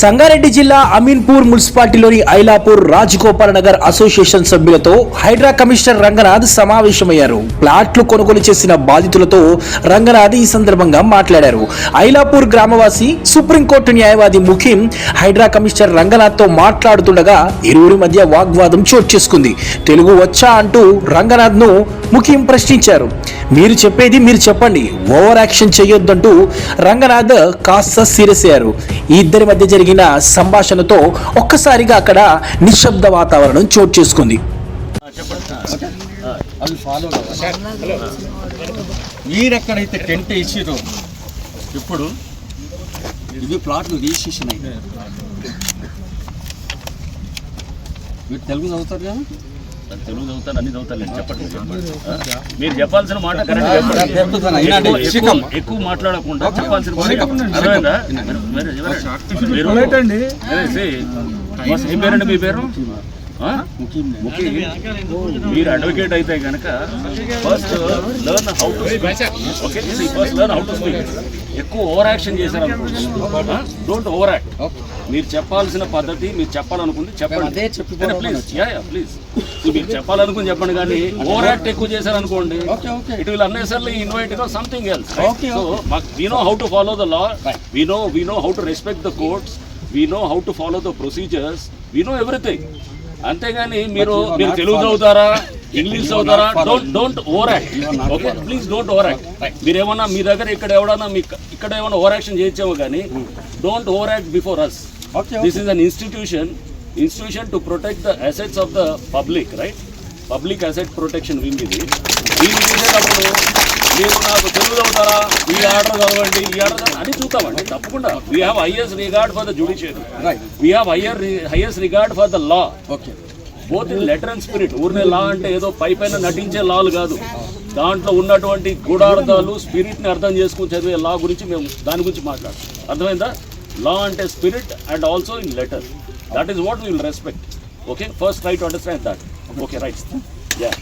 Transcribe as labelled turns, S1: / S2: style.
S1: సంగారెడ్డి జిల్లా అమీన్పూర్ మున్సిపాలిటీలోని ఐలాపూర్ రాజగోపాల్ నగర్ అసోసియేషన్ సభ్యులతో హైడ్రా కమిషనర్ రంగనాథ్ సమావేశమయ్యారు. ప్లాట్లు కొనుగోలు చేసిన బాధితులతో రంగనాథ్ ఈ సందర్భంగా మాట్లాడారు. ఐలాపూర్ గ్రామవాసి సుప్రీంకోర్టు న్యాయవాది ముఖీం హైడ్రా కమిషనర్ రంగనాథ్తో మాట్లాడుతుండగా ఇరువురి మధ్య వాగ్వాదం చోటు చేసుకుంది. తెలుగు వచ్చా అంటూ రంగనాథ్ను ముఖీం ప్రశ్నించారు. మీరు చెప్పేది మీరు చెప్పండి. ఓవర్ యాక్షన్ చేయొద్దంటూ రంగనాథ్ కాస్త సీరియస్ అయ్యారు. ఈ ఇద్దరి మధ్య జరిగిన సంభాషణతో ఒక్కసారిగా అక్కడ నిశ్శబ్ద వాతావరణం చోటు చేసుకుంది.
S2: మీరెక్కడైతే టెంట్ ఇచ్చిరో ఇప్పుడు ఇవి ప్లాట్లు రిజిస్ట్రేషన్ అయ్యాయి మీరు తెలుగు చదువుతారు కదా?
S3: తెలుగు చదువుతాను అన్ని చదువుతాను నేను చెప్పండి? మీరు చెప్పాల్సిన మాట కరెక్ట్. ఎక్కువ- మాట్లాడకుండా చెప్పాల్సిన మాట మీ పేరు మీరు అడ్వకేట్ అయితే కనుక first learn how to okay first learn how to speak ఎక్కువ ఓవర్ యాక్షన్ చేశారు డోంట్ ఓవర్ యాక్ట్ మీరు చెప్పాల్సిన పద్ధతి మీరు చెప్పాలనుకుంది చెప్పండి. ప్లీజ్ ప్లీజ్ మీరు చెప్పాలనుకుని చెప్పండి కానీ ఓవర్ యాక్ట్ ఎక్కువ చేశారనుకోండి
S2: okay okay
S3: it will unnecessarily ఇన్వైట్గా something else so we know how to follow the law we know we know how to respect the courts we know how to follow the procedures we know everything అంతేగాని మీరు మీరు తెలుగు. చదువుతారా English చదువుతారా. Don't don't over act okay. Please don't over act మీరు ఏమన్నా మీ దగ్గర ఇక్కడ ఎవడన్నా మీ ఇక్కడ ఏమైనా ఓవర్ యాక్షన్ చేయొచ్చేమో కానీ don't over act before us this is an institution institution to protect the assets of the public right public asset protection wing ఇది దీన్ని తీసేటప్పుడు మీరు నాకు తెలుగు చదువుతారా? ఆర్డర్ చదవండి ఈ ఆర్డర్ అని చూద్దామండి తప్పకుండా. We have highest regard for the judiciary
S2: right
S3: we have higher highest regard for the law
S2: okay
S3: both in letter and spirit ఊరినే లా అంటే ఏదో పై పైన నటించే లాలు కాదు. దాంట్లో ఉన్నటువంటి గూఢార్థాలు స్పిరిట్ని అర్థం చేసుకుని చదివే లా గురించి మేము దాని గురించి మాట్లాడతాం అర్థమైందా? లా అంటే spirit and also in letter that is what will respect okay first try to understand that okay right yeah